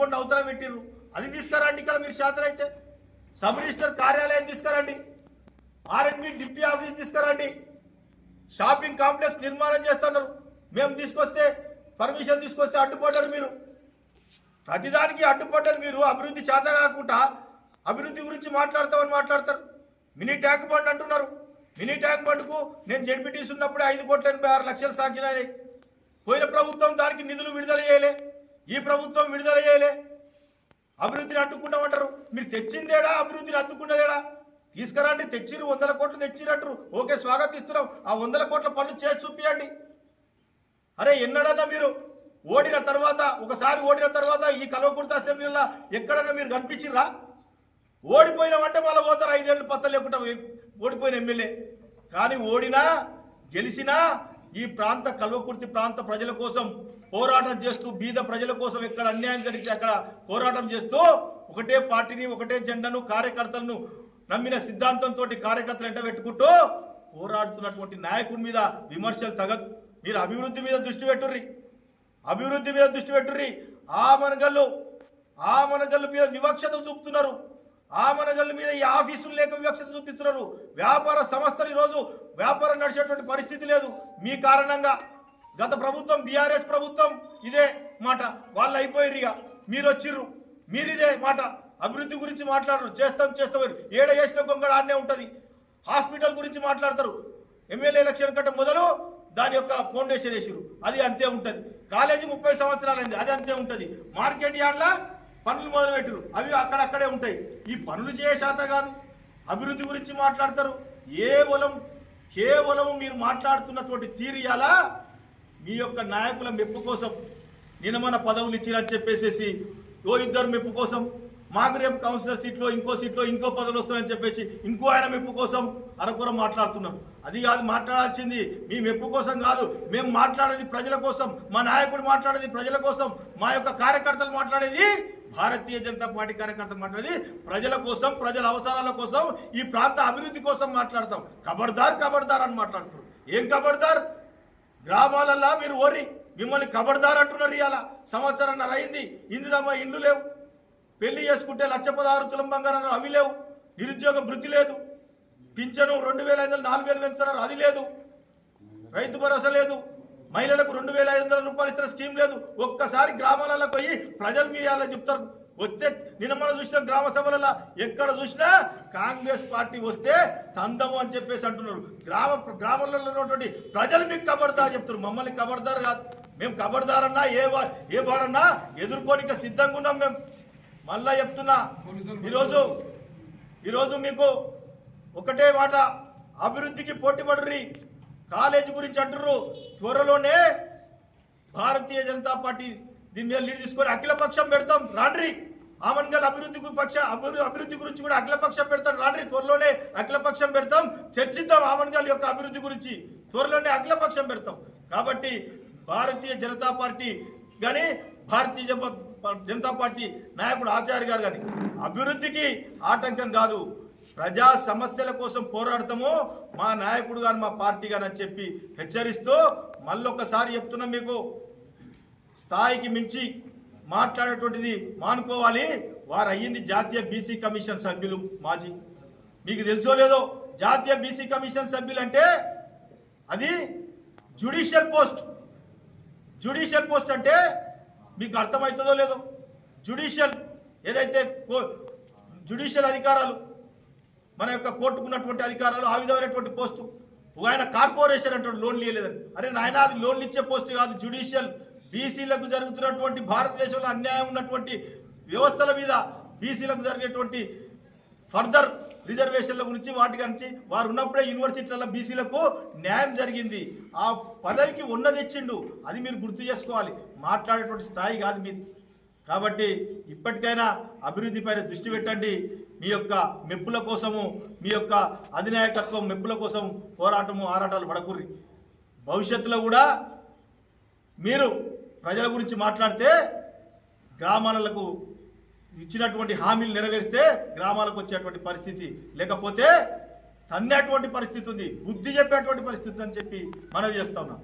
తాటికొండ అవతల పెట్టిర్రు. అది తీసుకురండి ఇక్కడ మీరు శాతం అయితే. సబ్ రిజిస్టర్ కార్యాలయం తీసుకురండి. ఆర్ఎన్బి డిప్టీ ఆఫీస్ తీసుకురండి. షాపింగ్ కాంప్లెక్స్ నిర్మాణం చేస్తున్నారు. మేము తీసుకొస్తే పర్మిషన్ తీసుకొస్తే అడ్డుపడ్డారు మీరు. ప్రతిదానికి అడ్డుపడ్డారు మీరు. అభివృద్ధి చేత కాకుండా అభివృద్ధి గురించి మాట్లాడతామని మాట్లాడతారు. మినీ ట్యాంక్ బండ్ అంటున్నారు. మినీ ట్యాంక్ బండ్కు నేను జడ్పీటీస్ ఉన్నప్పుడే ఐదు కోట్ల ఎనభై ఆరు లక్షలు శాంక్షన్ అయినాయి. పోయిన ప్రభుత్వం దానికి నిధులు విడుదల చేయలే. ఈ ప్రభుత్వం విడుదల చేయలే. అభివృద్ధిని అడ్డుకుంటామంటారు. మీరు తెచ్చిందేడా? అభివృద్ధిని అడ్డుకున్నదేడా తీసుకురండి తెచ్చిరు వందల కోట్లు తెచ్చిరంటారు ఓకే స్వాగతిస్తున్నాం. ఆ వందల కోట్ల పనులు చేసి చూపియండి. అరే ఎన్నడన్నా మీరు ఓడిన తర్వాత ఒకసారి ఓడిన తర్వాత ఈ కల్వకుర్త అసెంబ్లీలో ఎక్కడన్నా మీరు కనిపించిర్రా? ఓడిపోయినామంటే మళ్ళీ పోతారు. ఐదేళ్ళు పత్త లేకుండా ఓడిపోయిన ఎమ్మెల్యే. కానీ ఓడినా గెలిచినా ఈ ప్రాంత కల్వకుర్తి ప్రాంత ప్రజల కోసం పోరాటం చేస్తూ బీద ప్రజల కోసం ఎక్కడ అన్యాయం జరిగితే అక్కడ పోరాటం చేస్తూ ఒకటే పార్టీని ఒకటే జెండాను కార్యకర్తలను నమ్మిన సిద్ధాంతంతో కార్యకర్తలు ఎంట పెట్టుకుంటూ పోరాడుతున్నటువంటి నాయకుడి మీద విమర్శలు తగదు మీరు అభివృద్ధి మీద దృష్టి పెట్టుర్రి. అభివృద్ధి మీద దృష్టి పెట్టుర్రి. ఆ మనగల్లు ఆ మనగల్లు మీద వివక్షత చూపుతున్నారు. ఆ మనగల్లు మీద ఈ ఆఫీసులు లేక వివక్షత చూపిస్తున్నారు. వ్యాపార సంస్థలు ఈరోజు వ్యాపారం నడిచేటువంటి పరిస్థితి లేదు. మీ కారణంగా గత ప్రభుత్వం బీఆర్ఎస్ ప్రభుత్వం ఇదే మాట. వాళ్ళు అయిపోయారు ఇక. మీరు వచ్చిర్రు. మీరు ఇదే మాట. అభివృద్ధి గురించి మాట్లాడరు. చేస్తాం చేస్తాం ఏడ చేసిన గొంగడ ఆడనే ఉంటుంది. హాస్పిటల్ గురించి మాట్లాడతారు. ఎమ్మెల్యే ఎలక్షన్ కంటే మొదలు దాని యొక్క ఫౌండేషన్ వేసిరు అది అంతే ఉంటుంది. కాలేజీ ముప్పై సంవత్సరాలైంది. అది అంతే ఉంటుంది. మార్కెట్ యార్డ్ల పనులు మొదలుపెట్టారు. అవి అక్కడక్కడే ఉంటాయి. ఈ పనులు చేయ కాదు. అభివృద్ధి గురించి మాట్లాడతారు. కేవలం కేవలం మీరు మాట్లాడుతున్నటువంటి తీరియాలా మీ యొక్క నాయకుల మెప్పు కోసం. నినమన పదవులు ఇచ్చిరని చెప్పేసేసి ఓ ఇద్దరు మెప్పు కోసం. మాకు రేపు కౌన్సిలర్ సీట్లో ఇంకో సీట్లో ఇంకో పదవులు వస్తున్నాయని చెప్పేసి ఇంకో ఆయన మెప్పు కోసం అరకొర మాట్లాడుతున్నాం అది కాదు మాట్లాడాల్సింది మీ మెప్పు కోసం కాదు. మేము మాట్లాడేది ప్రజల కోసం. మా నాయకుడు మాట్లాడేది ప్రజల కోసం. మా యొక్క కార్యకర్తలు మాట్లాడేది భారతీయ జనతా పార్టీ కార్యకర్త మాట్లాడేది ప్రజల కోసం ప్రజల అవసరాల కోసం ఈ ప్రాంత అభివృద్ధి కోసం మాట్లాడతాం. కబర్దార్ కబర్దార్ అని మాట్లాడుతున్నారు. ఏం కబర్దార్ గ్రామాలల్లో మీరు ఓరి మిమ్మల్ని కబర్దార్ అంటున్నారు ఇవాళ సంవత్సరాన్నర అయింది ఇందిరమ్మ ఇండ్లు లేవు. పెళ్ళి చేసుకుంటే లక్ష పదహారు తులం బంగారం అవి లేవు. నిరుద్యోగ వృత్తి లేదు. పింఛను రెండు వేల ఐదు వందలు నాలుగు వేలు పెంచుతున్నారు అది లేదు. రైతు భరోసా లేదు. మహిళలకు రెండు వేల ఐదు వందల రూపాయలు ఇస్తున్న స్కీమ్ లేదు. ఒక్కసారి గ్రామాలలో పోయి ప్రజలు మీ అలా చెప్తారు. వస్తే నిన్న మనం చూసిన గ్రామ సభలలో. ఎక్కడ చూసినా కాంగ్రెస్ పార్టీ వస్తే తందము అని చెప్పేసి అంటున్నారు. గ్రామ గ్రామాలలో ఉన్నటువంటి ప్రజలు మీకు కబర్దార్ చెప్తారు. మమ్మల్ని కబర్దార్ కాదు. మేము కబర్దార్ ఏ వా- ఏ వాడన్నా ఎదుర్కోనిక సిద్ధంగా ఉన్నాం మేము. మళ్ళా చెప్తున్నా ఈరోజు ఈరోజు మీకు ఒకటే మాట. అభివృద్ధికి పోటీ పడుర్రి. కాలేజీ గురించి అంటుర్రు. త్వరలోనే భారతీయ జనతా పార్టీ దీని మీద లీడ్ తీసుకొని అఖిలపక్షం పెడతాం. రాండ్రి. ఆమన్గల్ అభివృద్ధి పక్ష అభివృద్ధి అభివృద్ధి గురించి కూడా అఖిలపక్షం పెడతాం రాండ్రి త్వరలోనే అఖిలపక్షం పెడతాం. చర్చిద్దాం ఆమన్గల్ యొక్క అభివృద్ధి గురించి. త్వరలోనే అఖిలపక్షం పెడతాం. కాబట్టి భారతీయ జనతా పార్టీ కానీ భారతీయ జనతా పార్టీ నాయకుడు ఆచార్య గారు కానీ అభివృద్ధికి ఆటంకం కాదు. ప్రజా సమస్యల కోసం పోరాడతాము మా నాయకుడు గారు మా పార్టీ గారు అని చెప్పి హెచ్చరిస్తూ మళ్ళొక్కసారి చెప్తున్నాం మీకు. స్థాయికి మించి మాట్లాడేటువంటిది మానుకోవాలి. వారు అయ్యింది జాతీయ బీసీ కమిషన్ సభ్యులు మాజీ. మీకు తెలుసో లేదో జాతీయ బీసీ కమిషన్ సభ్యులు అంటే అది జ్యుడిషియల్ పోస్ట్. జ్యుడిషియల్ పోస్ట్ అంటే మీకు అర్థమవుతుందో లేదో. జుడిషియల్ ఏదైతే కో అధికారాలు మన యొక్క కోర్టుకున్నటువంటి అధికారాలు ఆ విధమైనటువంటి పోస్టు. ఆయన కార్పొరేషన్ అంటాడు లోన్లు ఇవ్వలేదని అరే నాయన అది లోన్లు ఇచ్చే పోస్ట్ కాదు జుడిషియల్ బీసీలకు జరుగుతున్నటువంటి భారతదేశంలో అన్యాయం ఉన్నటువంటి వ్యవస్థల మీద బీసీలకు జరిగేటువంటి ఫర్దర్ రిజర్వేషన్ల గురించి వాటి గురించి వారు ఉన్నప్పుడే యూనివర్సిటీలలో బీసీలకు న్యాయం జరిగింది. ఆ పదవికి ఉన్నది ఇచ్చిండు. అది మీరు గుర్తు చేసుకోవాలి. మాట్లాడేటువంటి స్థాయి కాదు మీది. కాబట్టి ఇప్పటికైనా అభివృద్ధి పైన దృష్టి పెట్టండి. మీ యొక్క మెప్పుల కోసము మీ యొక్క అధినాయకత్వం మెప్పుల కోసం పోరాటము ఆరాటాలు పడకూరి భవిష్యత్తులో కూడా మీరు ప్రజల గురించి మాట్లాడితే గ్రామాలకు ఇచ్చినటువంటి హామీలు నెరవేరిస్తే గ్రామాలకు వచ్చేటువంటి పరిస్థితి లేకపోతే తన్నేటువంటి పరిస్థితి ఉంది బుద్ధి చెప్పేటువంటి పరిస్థితి అని చెప్పి మనవి చేస్తా ఉన్నాం.